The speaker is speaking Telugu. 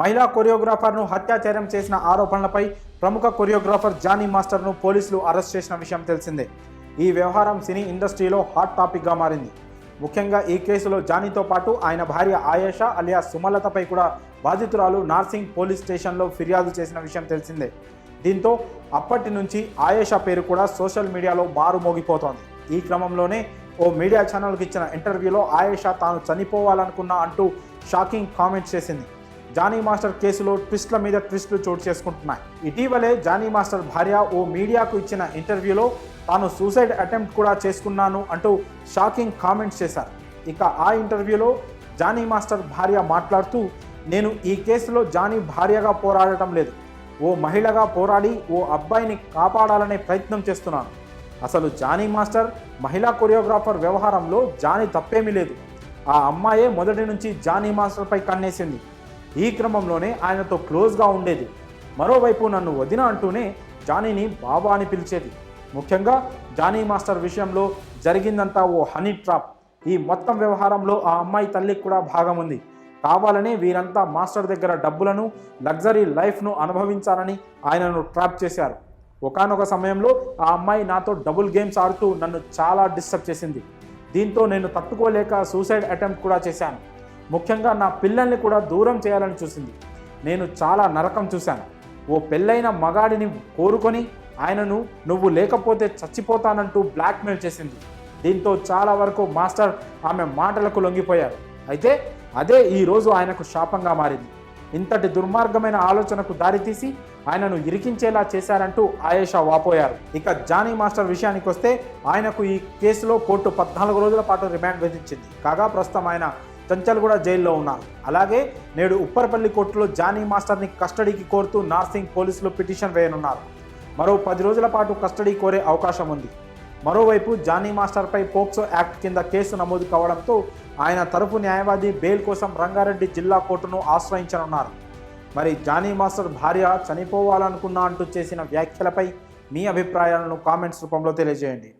మహిళా కొరియోగ్రాఫర్ను హత్యాచారం చేసిన ఆరోపణలపై ప్రముఖ కొరియోగ్రాఫర్ జానీ మాస్టర్ను పోలీసులు అరెస్ట్ చేసిన విషయం తెలిసిందే. ఈ వ్యవహారం సినీ ఇండస్ట్రీలో హాట్ టాపిక్గా మారింది. ముఖ్యంగా ఈ కేసులో జానీతో పాటు ఆయన భార్య ఆయేషా అలియా సుమలతపై కూడా బాధితురాలు నార్సింగ్ పోలీస్ స్టేషన్లో ఫిర్యాదు చేసిన విషయం తెలిసిందే. దీంతో అప్పటి నుంచి ఆయేషా పేరు కూడా సోషల్ మీడియాలో మారు మోగిపోతోంది ఈ క్రమంలోనే ఓ మీడియా ఛానల్కి ఇచ్చిన ఇంటర్వ్యూలో ఆయేషా తాను చనిపోవాలనుకున్నా అంటూ షాకింగ్ కామెంట్స్ చేసింది. జానీ మాస్టర్ కేసులో ట్విస్ట్ల మీద ట్విస్టులు చోటు చేసుకుంటున్నాయి. ఇటీవలే జానీ మాస్టర్ భార్య ఓ మీడియాకు ఇచ్చిన ఇంటర్వ్యూలో తాను సూసైడ్ అటెంప్ట్ కూడా చేసుకున్నాను అంటూ షాకింగ్ కామెంట్స్ చేశారు. ఇక ఆ ఇంటర్వ్యూలో జానీ మాస్టర్ భార్య మాట్లాడుతూ నేను ఈ కేసులో జానీ భార్యగా పోరాడటం లేదు. ఓ మహిళగా పోరాడి ఓ అబ్బాయిని కాపాడాలనే ప్రయత్నం చేస్తున్నాను. అసలు జానీ మాస్టర్ మహిళా కొరియోగ్రాఫర్ వ్యవహారంలో జానీ తప్పేమీ లేదు. ఆ అమ్మాయే మొదటి నుంచి జానీ మాస్టర్పై కన్నేసింది. ఈ క్రమంలోనే ఆయనతో క్లోజ్గా ఉండేది. మరోవైపు నన్ను వదిన అంటూనే జానీని బాబా అని పిలిచేది. ముఖ్యంగా జానీ మాస్టర్ విషయంలో జరిగిందంతా ఓ హనీ ట్రాప్. ఈ మొత్తం వ్యవహారంలో ఆ అమ్మాయి తల్లికి కూడా భాగం ఉంది. కావాలనే వీరంతా మాస్టర్ దగ్గర డబ్బులను లగ్జరీ లైఫ్ను అనుభవించాలని ఆయనను ట్రాప్ చేశారు. ఒకానొక సమయంలో ఆ అమ్మాయి నాతో డబుల్ గేమ్స్ ఆడుతూ నన్ను చాలా డిస్టర్బ్ చేసింది. దీంతో నేను తట్టుకోలేక సూసైడ్ అటెంప్ట్ కూడా చేశాను. ముఖ్యంగా నా పిల్లల్ని కూడా దూరం చేయాలని చూసింది. నేను చాలా నరకం చూశాను. ఓ పెళ్ళైన మగాడిని కోరుకొని ఆయనను నువ్వు లేకపోతే చచ్చిపోతానంటూ బ్లాక్మెయిల్ చేసింది. దీంతో చాలా వరకు మాస్టర్ ఆమె మాటలకు లొంగిపోయారు. అయితే అదే ఈరోజు ఆయనకు శాపంగా మారింది. ఇంతటి దుర్మార్గమైన ఆలోచనకు దారితీసి ఆయనను ఇరికించేలా చేశారంటూ ఆయేషా వాపోయారు. ఇక జానీ మాస్టర్ విషయానికి వస్తే ఆయనకు ఈ కేసులో కోర్టు పద్నాలుగు రోజుల పాటు రిమాండ్ విధించింది. కాగా ప్రస్తుతం ఆయన చంచల్గూడ జైల్లో ఉన్నారు. అలాగే నేడు ఉప్పరపల్లి కోర్టులో జానీ మాస్టర్ని కస్టడీకి కోరుతూ నార్సింగ్ పోలీసులు పిటిషన్ వేయనున్నారు. మరో పది రోజుల పాటు కస్టడీ కోరే అవకాశం ఉంది. మరోవైపు జానీ మాస్టర్పై పోక్సో యాక్ట్ కింద కేసు నమోదు కావడంతో ఆయన తరపు న్యాయవాది బెయిల్ కోసం రంగారెడ్డి జిల్లా కోర్టును ఆశ్రయించనున్నారు. మరి జానీ మాస్టర్ భార్య చనిపోవాలనుకున్నా అంటూ చేసిన వ్యాఖ్యలపై మీ అభిప్రాయాలను కామెంట్స్ రూపంలో తెలియజేయండి.